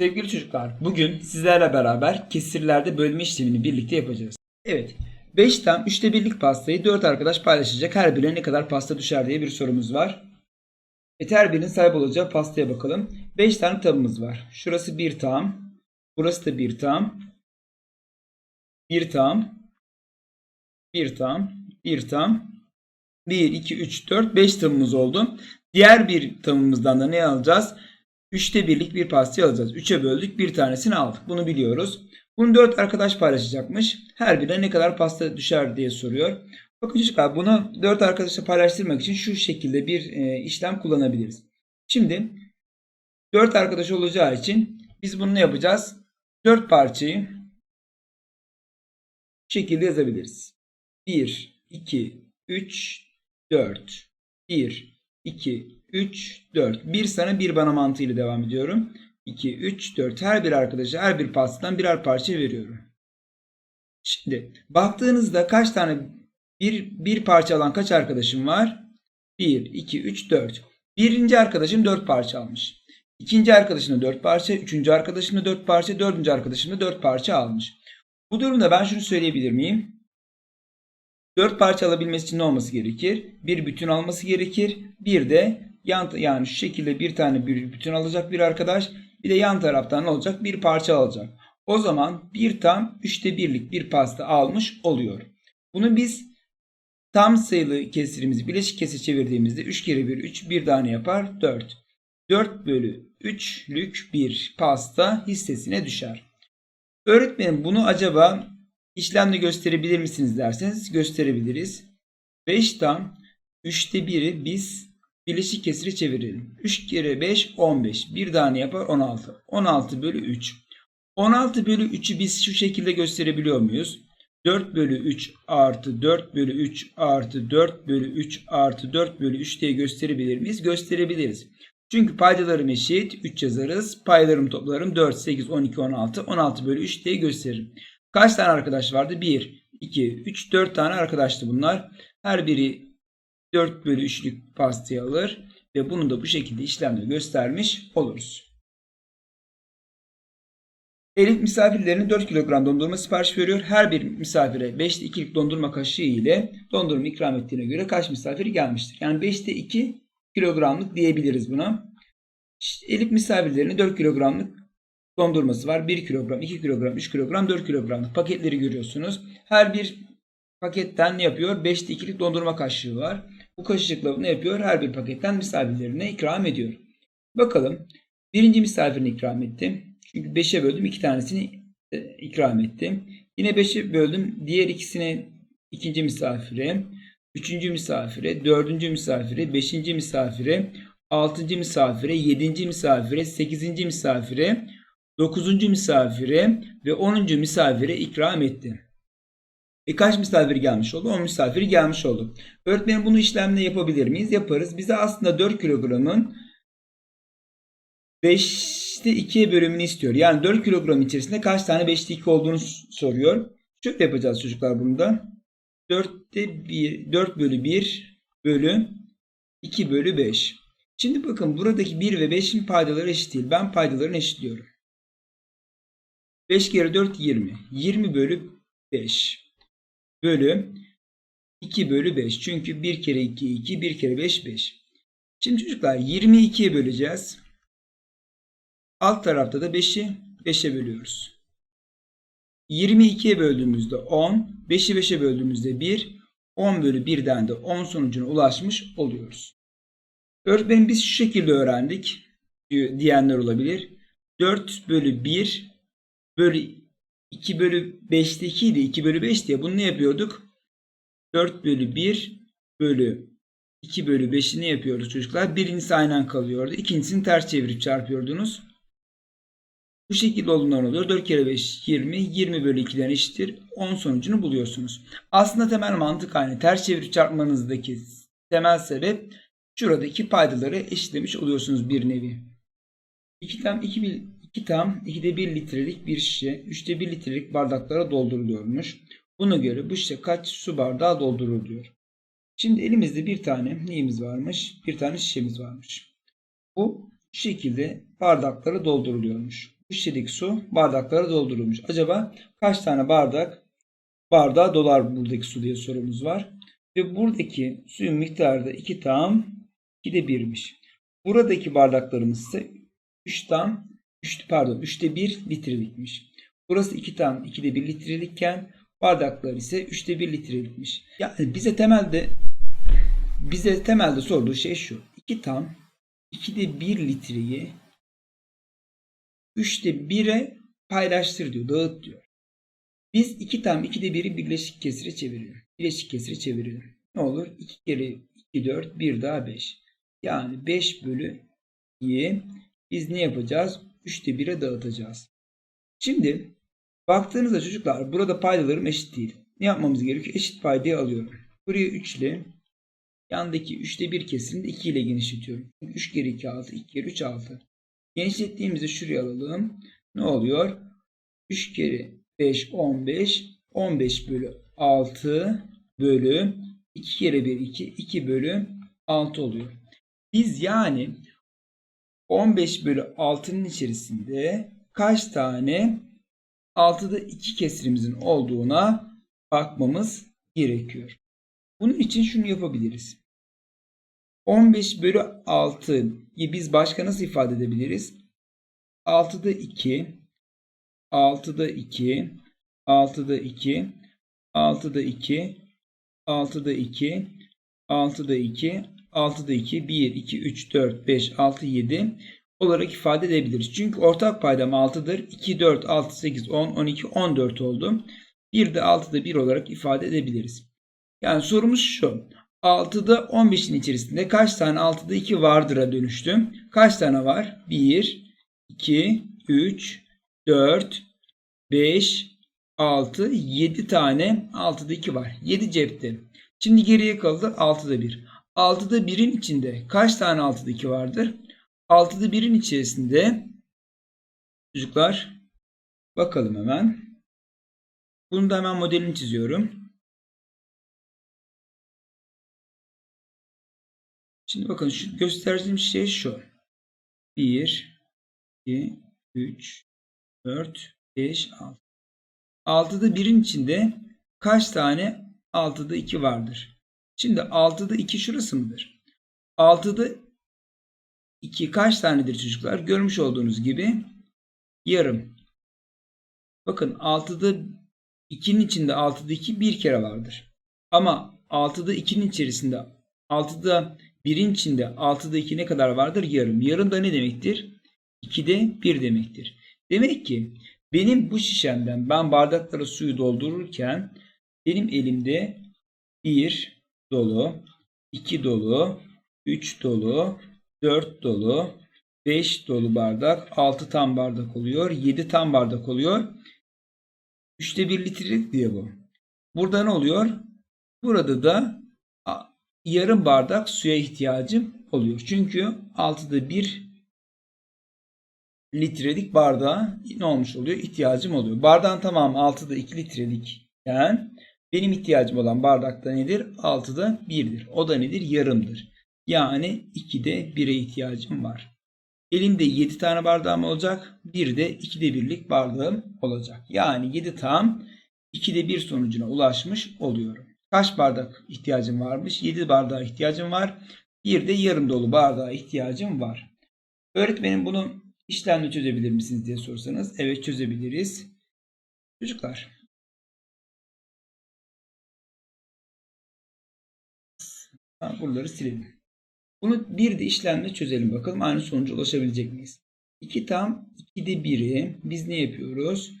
Sevgili çocuklar, bugün sizlerle beraber kesirlerde bölme işlemini birlikte yapacağız. Evet, 5 tam 3'te birlik pastayı 4 arkadaş paylaşacak. Her birine ne kadar pasta düşer diye bir sorumuz var. Evet, her birinin sahip olacağı pastaya bakalım. 5 tane tabımız var. Şurası bir tam, burası da bir tam, bir tam, bir tam, bir tam, 1, 2, 3, 4, 5 tamımız oldu. Diğer bir tamımızdan da ne alacağız? 3'te birlik bir pastayı alacağız. 3'e böldük bir tanesini aldık. Bunu biliyoruz. Bunu 4 arkadaş paylaşacakmış. Her birine ne kadar pasta düşer diye soruyor. Bakın çocuklar bunu 4 arkadaşla paylaştırmak için şu şekilde bir e, işlem kullanabiliriz. Şimdi 4 arkadaş olacağı için biz bunu ne yapacağız? 4 parçayı şu şekilde yazabiliriz. 1, 2, 3, 4. 1, 2, 3, 4. Bir sana bir bana mantığıyla devam ediyorum. 2, 3, 4. Her bir arkadaşa her bir pastadan birer parça veriyorum. Şimdi baktığınızda kaç tane bir, bir parça alan kaç arkadaşım var? 1, 2, 3, 4. Birinci arkadaşım 4 parça almış. İkinci arkadaşım da 4 parça. Üçüncü arkadaşım da 4 parça. Dördüncü arkadaşım da 4 parça almış. Bu durumda ben şunu söyleyebilir miyim? 4 parça alabilmesi için ne olması gerekir? Bir bütün alması gerekir. Bir de yan yani şu şekilde bir tane bir bütün alacak bir arkadaş. Bir de yan taraftan ne olacak? Bir parça alacak. O zaman bir tam üçte birlik bir pasta almış oluyor. Bunu biz tam sayılı kesirimizi bileşik kesir çevirdiğimizde 3 kere 1 3 bir tane yapar 4. 4 bölü 3'lük bir pasta hissesine düşer. Öğretmenim bunu acaba işlemle gösterebilir misiniz derseniz gösterebiliriz. 5 tam 3'te 1'i biz bileşik kesiri çevirelim. 3 kere 5 15. Bir tane yapar 16. 16 bölü 3. 16 bölü 3'ü biz şu şekilde gösterebiliyor muyuz? 4 bölü 3 artı 4 bölü 3 artı 4 bölü 3 artı 4 bölü 3 diye gösterebilir miyiz? Gösterebiliriz. Çünkü paydalarım eşit 3 yazarız. Paylarım toplarım 4, 8, 12, 16. 16 bölü 3 diye gösteririm. Kaç tane arkadaş vardı? 1, 2, 3, 4 tane arkadaştı bunlar. Her biri 4 bölü 3'lük pastayı alır. Ve bunu da bu şekilde işlemle göstermiş oluruz. Elif misafirlerine 4 kilogram dondurma sipariş veriyor. Her bir misafire 5'te 2'lik dondurma kaşığı ile dondurma ikram ettiğine göre kaç misafir gelmiştir? Yani 5'te 2 kilogramlık diyebiliriz buna. Elif misafirlerine 4 kilogramlık dondurması var. 1 kilogram, 2 kilogram, 3 kilogram, 4 kilogramlık paketleri görüyorsunuz. Her bir paketten ne yapıyor? 5'te 2'lik dondurma kaşığı var. Bu kaşıkla ne yapıyor? Her bir paketten misafirlerine ikram ediyor. Bakalım. Birinci misafirine ikram ettim. Çünkü 5'e böldüm. 2 tanesini e, ikram ettim. Yine 5'e böldüm. Diğer ikisine ikinci misafire, üçüncü misafire, dördüncü misafire, beşinci misafire, altıncı misafire, yedinci misafire, sekizinci misafire, dokuzuncu misafire ve onuncu misafire ikram etti. E kaç misafir gelmiş oldu? 10 misafir gelmiş oldu. Öğretmenim bunu işlemle yapabilir miyiz? Yaparız. Bize aslında 4 kilogramın 5'te 2'ye bölümünü istiyor. Yani 4 kilogram içerisinde kaç tane 5'te 2 olduğunu soruyor. Şöyle yapacağız çocuklar bunu da. 4'te 1, 4 bölü 1 bölü 2 bölü 5. Şimdi bakın buradaki 1 ve 5'in paydaları eşit değil. Ben paydalarını eşitliyorum. 5 kere 4 20. 20 bölü 5 bölü 2 bölü 5. Çünkü 1 kere 2 2, 1 kere 5 5. Şimdi çocuklar 22'ye böleceğiz. Alt tarafta da 5'i 5'e bölüyoruz. 22'ye böldüğümüzde 10, 5'i 5'e böldüğümüzde 1, 10 bölü 1'den de 10 sonucuna ulaşmış oluyoruz. Öğretmenim biz şu şekilde öğrendik diyenler olabilir. 4 bölü 1 bölü 2 bölü 5'te 2 idi. 2 bölü 5 diye bunu ne yapıyorduk? 4 bölü 1 bölü 2 bölü 5'i ne yapıyoruz çocuklar? Birincisi aynen kalıyordu. İkincisini ters çevirip çarpıyordunuz. Bu şekilde olduğundan oluyor. 4 kere 5 20. 20 bölü 2'den eşittir. 10 sonucunu buluyorsunuz. Aslında temel mantık aynı. Ters çevirip çarpmanızdaki temel sebep şuradaki paydaları eşitlemiş oluyorsunuz bir nevi. 2 tam 2 bil 2 tam 2'de 1 litrelik bir şişe 3'te 1 litrelik bardaklara dolduruluyormuş. Buna göre bu şişe kaç su bardağı doldurur diyor. Şimdi elimizde bir tane neyimiz varmış? Bir tane şişemiz varmış. Bu şekilde bardaklara dolduruluyormuş. Bu şişedeki su bardaklara doldurulmuş. Acaba kaç tane bardak bardağa dolar buradaki su diye sorumuz var. Ve buradaki suyun miktarı da 2 tam 2'de 1'miş. Buradaki bardaklarımız ise 3 tam 3 pardon 3'te 1 litrelikmiş. Burası 2 tam 2'de 1 litrelikken bardaklar ise 3'te 1 litrelikmiş. Yani bize temelde bize temelde sorduğu şey şu. 2 tam 2'de 1 litreyi 3'te 1'e paylaştır diyor. Dağıt diyor. Biz 2 tam 2'de 1'i birleşik kesire çevirelim. Bileşik kesire çevirelim. Ne olur? 2 kere 2 4 1 daha 5. Yani 5 bölü 2'yi biz ne yapacağız? 3'te 1'e dağıtacağız. Şimdi baktığınızda çocuklar burada paydalarım eşit değil. Ne yapmamız gerekiyor? Eşit paydayı alıyorum. Buraya 3 ile yandaki 3'te 1 kesirini de 2 ile genişletiyorum. 3 kere 2 6, 2 kere 3 6. Genişlettiğimizde şuraya alalım. Ne oluyor? 3 kere 5 15. 15 bölü 6 bölü 2 kere 1 2. 2 bölü 6 oluyor. Biz yani 15 bölü 6'nın içerisinde kaç tane 6'da 2 kesirimizin olduğuna bakmamız gerekiyor. Bunun için şunu yapabiliriz. 15 bölü 6'yı biz başka nasıl ifade edebiliriz? 6'da 2, 6'da 2, 6'da 2, 6'da 2, 6'da 2, 6'da 2, 6'da 2, 1, 2, 3, 4, 5, 6, 7 olarak ifade edebiliriz. Çünkü ortak paydam 6'dır. 2, 4, 6, 8, 10, 12, 14 oldu. Bir de 6'da 1 olarak ifade edebiliriz. Yani sorumuz şu. 6'da 15'in içerisinde kaç tane 6'da 2 vardır'a dönüştüm? Kaç tane var? 1, 2, 3, 4, 5, 6, 7 tane 6'da 2 var. 7 cepte. Şimdi geriye kaldı 6'da 1. 6'da 1'in içinde kaç tane 6'da 2 vardır? 6'da 1'in içerisinde çocuklar bakalım hemen. Bunu da hemen modelini çiziyorum. Şimdi bakın şu gösterdiğim şey şu. 1, 2, 3, 4, 5, 6. 6'da 1'in içinde kaç tane 6'da 2 vardır? Şimdi 6'da 2 şurası mıdır? 6'da 2 kaç tanedir çocuklar? Görmüş olduğunuz gibi yarım. Bakın 6'da 2'nin içinde 6'da 2 bir kere vardır. Ama 6'da 2'nin içerisinde 6'da 1'in içinde 6'da 2 ne kadar vardır? Yarım. Yarım da ne demektir? 2'de 1 demektir. Demek ki benim bu şişemden ben bardaklara suyu doldururken benim elimde 1 dolu, 2 dolu, 3 dolu, 4 dolu, 5 dolu bardak, 6 tam bardak oluyor, 7 tam bardak oluyor. 3'te 1 litrelik diye bu. Burada ne oluyor? Burada da yarım bardak suya ihtiyacım oluyor. Çünkü 6'da 1 litrelik bardağa ne olmuş oluyor? İhtiyacım oluyor. Bardağın tamamı 6'da 2 litrelikken benim ihtiyacım olan bardakta nedir? 6'da 1'dir. O da nedir? Yarımdır. Yani 2'de 1'e ihtiyacım var. Elimde 7 tane bardağım olacak. Bir de 2'de 1'lik bardağım olacak. Yani 7 tam 2'de 1 sonucuna ulaşmış oluyorum. Kaç bardak ihtiyacım varmış? 7 bardağa ihtiyacım var. Bir de yarım dolu bardağa ihtiyacım var. Öğretmenim bunu işlemle çözebilir misiniz diye sorsanız. Evet çözebiliriz. Çocuklar. Buraları silelim. Bunu bir de işlemle çözelim bakalım. Aynı sonuca ulaşabilecek miyiz? 2 tam 2'de 1'i biz ne yapıyoruz?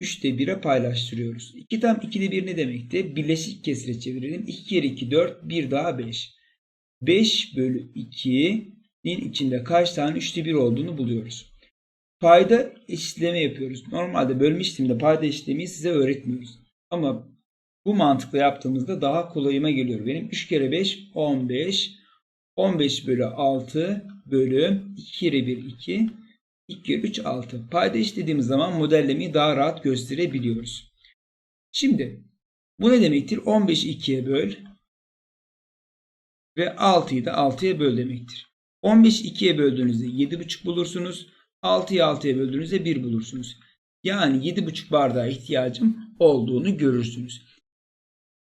3'te 1'e paylaştırıyoruz. 2 tam 2'de 1 ne demekti? Birleşik kesire çevirelim. 2 kere 2 4 1 daha 5. 5 bölü 2'nin içinde kaç tane 3'te 1 olduğunu buluyoruz. Payda eşitleme yapıyoruz. Normalde bölme işleminde payda eşitlemeyi size öğretmiyoruz. Ama bu mantıkla yaptığımızda daha kolayıma geliyor. Benim 3 kere 5 15. 15 bölü 6 bölü 2 kere 1 2. 2 kere 3 6. Payda eşitlediğimiz zaman modellemeyi daha rahat gösterebiliyoruz. Şimdi bu ne demektir? 15'i 2'ye böl ve 6'yı da 6'ya böl demektir. 15'i 2'ye böldüğünüzde 7,5 bulursunuz. 6'yı 6'ya böldüğünüzde 1 bulursunuz. Yani 7,5 bardağa ihtiyacım olduğunu görürsünüz.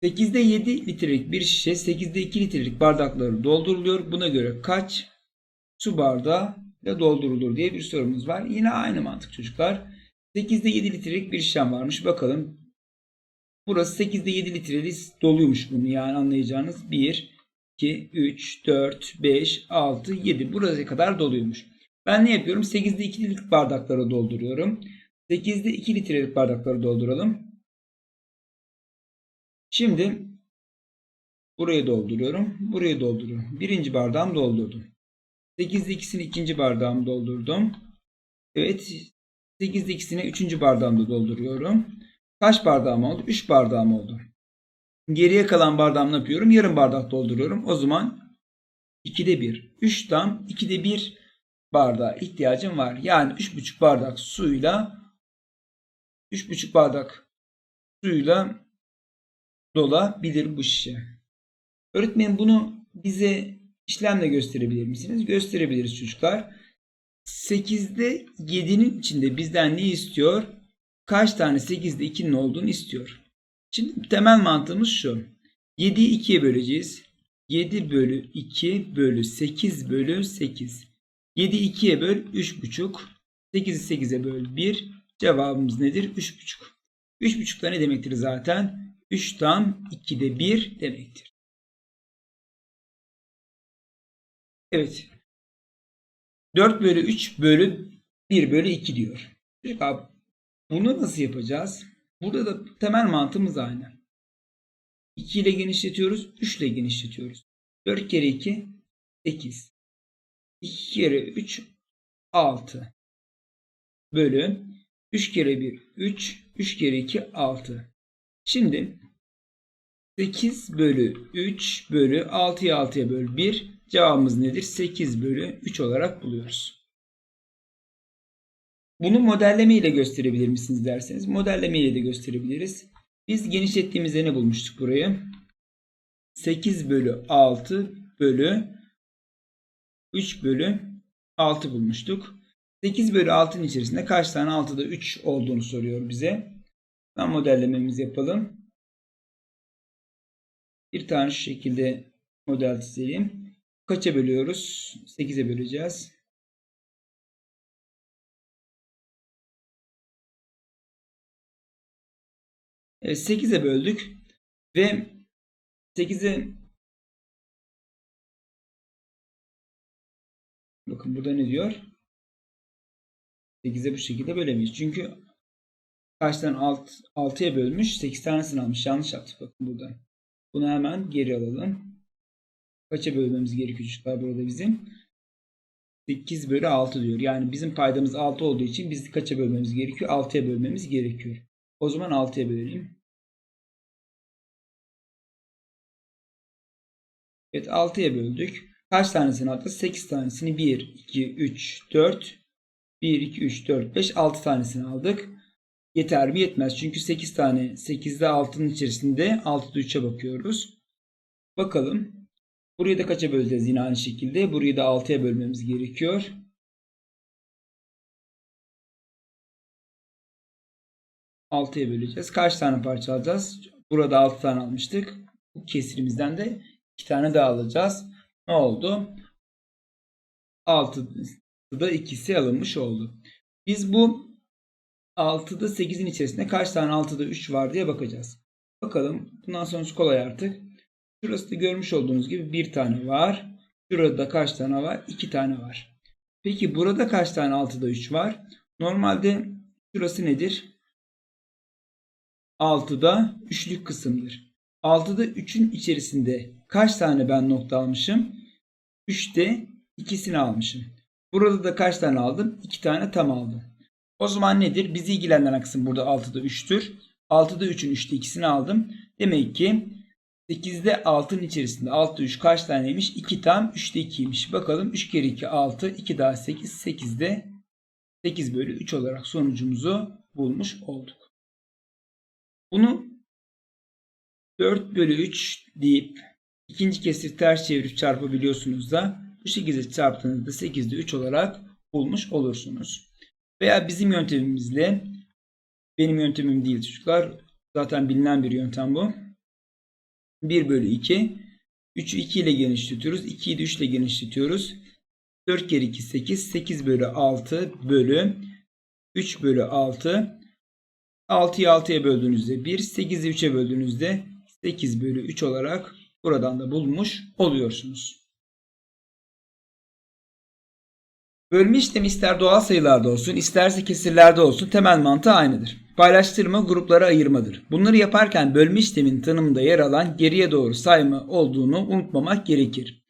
8'de 7 litrelik bir şişe 8'de 2 litrelik bardakları dolduruluyor. Buna göre kaç su bardağı ile doldurulur diye bir sorumuz var. Yine aynı mantık çocuklar. 8'de 7 litrelik bir şişem varmış. Bakalım. Burası 8'de 7 litreli doluymuş bunu yani anlayacağınız. 1, 2, 3, 4, 5, 6, 7. Buraya kadar doluymuş. Ben ne yapıyorum? 8'de 2 litrelik bardakları dolduruyorum. 8'de 2 litrelik bardakları dolduralım. Şimdi burayı dolduruyorum. Burayı dolduruyorum. Birinci bardağım doldurdum. 8'de ikisini ikinci bardağımı doldurdum. Evet. 8'de ikisini üçüncü bardağımda dolduruyorum. Kaç bardağım oldu? 3 bardağım oldu. Geriye kalan bardağımı ne yapıyorum? Yarım bardak dolduruyorum. O zaman 2'de 1. 3 tam 2'de 1 bardağa ihtiyacım var. Yani 3,5 bardak suyla 3,5 bardak suyla dolabilir bu şişe. Öğretmenim bunu bize işlemle gösterebilir misiniz? Gösterebiliriz çocuklar. 8'de 7'nin içinde bizden ne istiyor? Kaç tane 8'de 2'nin olduğunu istiyor. Şimdi temel mantığımız şu. 7'yi 2'ye böleceğiz. 7 bölü 2 bölü 8 bölü 8. 7'yi 2'ye böl 3,5. 8'i 8'e böl 1. Cevabımız nedir? 3,5. 3,5 da ne demektir zaten? 3 tam 2'de 1 demektir. Evet. 4 bölü 3 bölü 1 bölü 2 diyor. Peki abi, bunu nasıl yapacağız? Burada da temel mantığımız aynı. 2 ile genişletiyoruz. 3 ile genişletiyoruz. 4 kere 2 8. 2 kere 3 6. Bölü 3 kere 1 3. 3 kere 2 6. Şimdi 8 bölü 3 bölü 6'ya 6'ya böl 1. Cevabımız nedir? 8 bölü 3 olarak buluyoruz. Bunu modelleme ile gösterebilir misiniz derseniz. Modelleme ile de gösterebiliriz. Biz genişlettiğimizde ne bulmuştuk burayı? 8 bölü 6 bölü 3 bölü 6 bulmuştuk. 8 bölü 6'nın içerisinde kaç tane 6'da 3 olduğunu soruyor bize. Ben modellememizi yapalım. Bir tane şu şekilde model çizelim. Kaça bölüyoruz? 8'e böleceğiz. Evet, 8'e böldük ve 8'e bakın burada ne diyor? 8'e bu şekilde bölemeyiz. Çünkü kaçtan 6, 6'ya bölmüş 8 tanesini almış. Yanlış yaptık bakın burada. Bunu hemen geri alalım. Kaça bölmemiz gerekiyor çocuklar burada bizim? 8 bölü 6 diyor. Yani bizim paydamız 6 olduğu için biz kaça bölmemiz gerekiyor? 6'ya bölmemiz gerekiyor. O zaman 6'ya bölelim. Evet 6'ya böldük. Kaç tanesini aldık? 8 tanesini 1, 2, 3, 4, 1, 2, 3, 4, 5, 6 tanesini aldık. Yeter mi? Yetmez. Çünkü 8 tane 8'de 6'nın içerisinde 6'da 3'e bakıyoruz. Bakalım. Burayı da kaça böleceğiz yine aynı şekilde. Burayı da 6'ya bölmemiz gerekiyor. Altıya böleceğiz. Kaç tane parça alacağız? Burada 6 tane almıştık. Bu kesirimizden de 2 tane daha alacağız. Ne oldu? 6'da ikisi alınmış oldu. Biz bu 6'da 8'in içerisinde kaç tane 6'da 3 var diye bakacağız. Bakalım. Bundan sonrası kolay artık. Şurası da görmüş olduğunuz gibi bir tane var. Şurada kaç tane var? 2 tane var. Peki burada kaç tane 6'da 3 var? Normalde şurası nedir? 6'da 3'lük kısımdır. 6'da 3'ün içerisinde kaç tane ben nokta almışım? 3'te ikisini almışım. Burada da kaç tane aldım? 2 tane tam aldım. O zaman nedir? Bizi ilgilendiren kısım burada 6'da 3'tür. 6'da 3'ün 3'te ikisini aldım. Demek ki 8'de 6'nın içerisinde 6'da 3 kaç taneymiş? 2 tam 3'te 2'ymiş. Bakalım 3 kere 2 6 2 daha 8 8'de 8 bölü 3 olarak sonucumuzu bulmuş olduk. Bunu 4 bölü 3 deyip ikinci kesir ters çevirip çarpabiliyorsunuz da bu şekilde çarptığınızda 8'de 3 olarak bulmuş olursunuz. Veya bizim yöntemimizle benim yöntemim değil çocuklar. Zaten bilinen bir yöntem bu. 1 bölü 2. 3'ü 2 ile genişletiyoruz. 2'yi de 3 ile genişletiyoruz. 4 kere 2 8. 8 bölü 6 bölü 3 bölü 6. 6'yı 6'ya böldüğünüzde 1. 8'i 3'e böldüğünüzde 8 bölü 3 olarak buradan da bulmuş oluyorsunuz. Bölme işlemi ister doğal sayılarda olsun isterse kesirlerde olsun temel mantığı aynıdır. Paylaştırma gruplara ayırmadır. Bunları yaparken bölme işleminin tanımında yer alan geriye doğru sayma olduğunu unutmamak gerekir.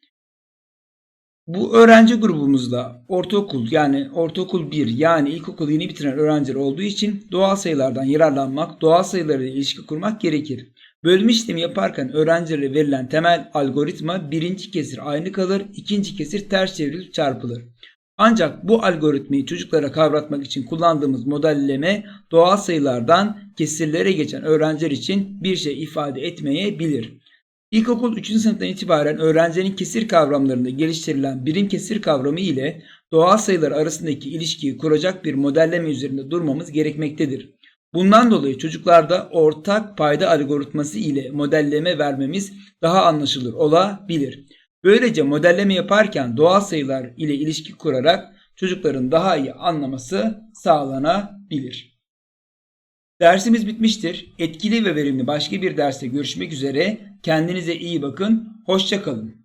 Bu öğrenci grubumuzda ortaokul yani ortaokul 1 yani ilkokul yeni bitiren öğrenciler olduğu için doğal sayılardan yararlanmak, doğal sayılarla ilişki kurmak gerekir. Bölme işlemi yaparken öğrencilere verilen temel algoritma birinci kesir aynı kalır, ikinci kesir ters çevrilip çarpılır. Ancak bu algoritmayı çocuklara kavratmak için kullandığımız modelleme doğal sayılardan kesirlere geçen öğrenciler için bir şey ifade etmeyebilir. İlkokul 3. sınıftan itibaren öğrencinin kesir kavramlarında geliştirilen birim kesir kavramı ile doğal sayılar arasındaki ilişkiyi kuracak bir modelleme üzerinde durmamız gerekmektedir. Bundan dolayı çocuklarda ortak payda algoritması ile modelleme vermemiz daha anlaşılır olabilir. Böylece modelleme yaparken doğal sayılar ile ilişki kurarak çocukların daha iyi anlaması sağlanabilir. Dersimiz bitmiştir. Etkili ve verimli başka bir derste görüşmek üzere. Kendinize iyi bakın. Hoşçakalın.